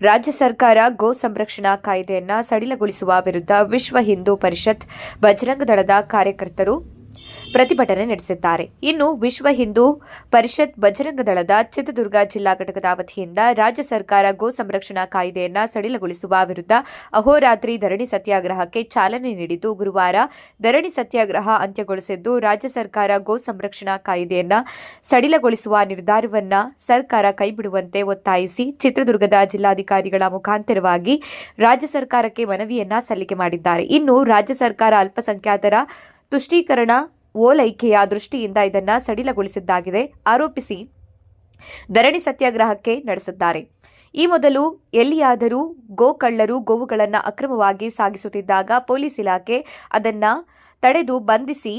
ರಾಜ್ಯ ಸರ್ಕಾರ ಗೋ ಸಂರಕ್ಷಣಾ ಕಾಯ್ದೆಯನ್ನ ಸಡಿಲಗೊಳಿಸುವ ವಿರುದ್ಧ ವಿಶ್ವ ಹಿಂದೂ ಪರಿಷತ್ ಬಜರಂಗ ದಳದ ಕಾರ್ಯಕರ್ತರು ಪ್ರತಿಭಟನೆ ನಡೆಸಿದ್ದಾರೆ. ಇನ್ನು ವಿಶ್ವ ಹಿಂದೂ ಪರಿಷತ್ ಬಜರಂಗ ದಳದ ಚಿತ್ರದುರ್ಗ ಜಿಲ್ಲಾ ಘಟಕದ ವತಿಯಿಂದ ರಾಜ್ಯ ಸರ್ಕಾರ ಗೋ ಸಂರಕ್ಷಣಾ ಕಾಯ್ದೆಯನ್ನು ಸಡಿಲಗೊಳಿಸುವ ವಿರುದ್ಧ ಅಹೋರಾತ್ರಿ ಧರಣಿ ಸತ್ಯಾಗ್ರಹಕ್ಕೆ ಚಾಲನೆ ನೀಡಿದ್ದು ಗುರುವಾರ ಧರಣಿ ಸತ್ಯಾಗ್ರಹ ಅಂತ್ಯಗೊಳಿಸಿದ್ದು ರಾಜ್ಯ ಸರ್ಕಾರ ಗೋ ಸಂರಕ್ಷಣಾ ಕಾಯ್ದೆಯನ್ನು ಸಡಿಲಗೊಳಿಸುವ ನಿರ್ಧಾರವನ್ನು ಸರ್ಕಾರ ಕೈಬಿಡುವಂತೆ ಒತ್ತಾಯಿಸಿ ಚಿತ್ರದುರ್ಗದ ಜಿಲ್ಲಾಧಿಕಾರಿಗಳ ಮುಖಾಂತರವಾಗಿ ರಾಜ್ಯ ಸರ್ಕಾರಕ್ಕೆ ಮನವಿಯನ್ನ ಸಲ್ಲಿಕೆ ಮಾಡಿದ್ದಾರೆ. ಇನ್ನು ರಾಜ್ಯ ಸರ್ಕಾರ ಅಲ್ಪಸಂಖ್ಯಾತರ ತುಷ್ಟೀಕರಣ ಓಲೈಕೆಯ ದೃಷ್ಟಿಯಿಂದ ಇದನ್ನು ಸಡಿಲಗೊಳಿಸಿದ್ದಾಗಿದೆ. ಆರೋಪಿಸಿ ಧರಣಿ ಸತ್ಯಾಗ್ರಹಕ್ಕೆ ನಡೆಸಿದ್ದಾರೆ. ಈ ಮೊದಲು ಎಲ್ಲಿಯಾದರೂ ಗೋಕಳ್ಳರು ಗೋವುಗಳನ್ನು ಅಕ್ರಮವಾಗಿ ಸಾಗಿಸುತ್ತಿದ್ದಾಗ ಪೊಲೀಸ್ ಇಲಾಖೆ ಅದನ್ನು ತಡೆದು ಬಂಧಿಸಿ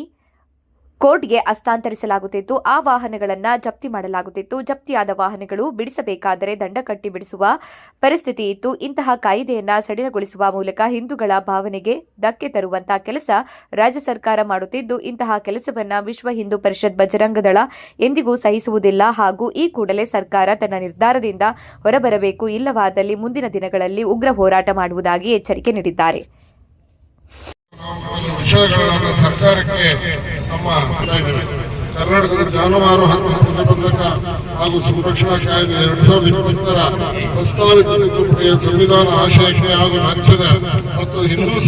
ಕೋರ್ಟ್ಗೆ ಹಸ್ತಾಂತರಿಸಲಾಗುತ್ತಿತ್ತು ಆ ವಾಹನಗಳನ್ನು ಜಪ್ತಿ ಮಾಡಲಾಗುತ್ತಿತ್ತು. ಜಪ್ತಿಯಾದ ವಾಹನಗಳು ಬಿಡಿಸಬೇಕಾದರೆ ದಂಡ ಕಟ್ಟಿ ಬಿಡಿಸುವ ಪರಿಸ್ಥಿತಿ ಇತ್ತು. ಇಂತಹ ಕಾಯಿದೆಯನ್ನ ಸಡಿಲಗೊಳಿಸುವ ಮೂಲಕ ಹಿಂದೂಗಳ ಭಾವನೆಗೆ ಧಕ್ಕೆ ತರುವಂತಹ ಕೆಲಸ ರಾಜ್ಯ ಸರ್ಕಾರ ಮಾಡುತ್ತಿದ್ದು, ಇಂತಹ ಕೆಲಸವನ್ನ ವಿಶ್ವ ಹಿಂದೂ ಪರಿಷತ್ ಬಜರಂಗದಳ ಎಂದಿಗೂ ಸಹಿಸುವುದಿಲ್ಲ. ಹಾಗೂ ಈ ಕೂಡಲೇ ಸರ್ಕಾರ ತನ್ನ ನಿರ್ಧಾರದಿಂದ ಹೊರಬರಬೇಕು. ಇಲ್ಲವಾದಲ್ಲಿ ಮುಂದಿನ ದಿನಗಳಲ್ಲಿ ಉಗ್ರ ಹೋರಾಟ ಮಾಡುವುದಾಗಿ ಎಚ್ಚರಿಕೆ ನೀಡಿದ್ದಾರೆ. ನಮ್ಮ. ಕರ್ನಾಟಕದ ಜಾನುವಾರು ಹಕ್ಕು ಪ್ರತಿಬಂಧಕ ಹಾಗೂ ಸಂರಕ್ಷಣಾ ಕಾಯ್ದೆ ಎರಡ್ ಸಾವಿರದ ಇಪ್ಪತ್ತರ ಪ್ರಸ್ತಾವಿತ ತಿದ್ದುಪಡಿಯ ಸಂವಿಧಾನ ಆಶಯಕ್ಕೆ ಹಾಗೂ ರಾಜ್ಯದ ಮತ್ತು ಹಿಂದೂ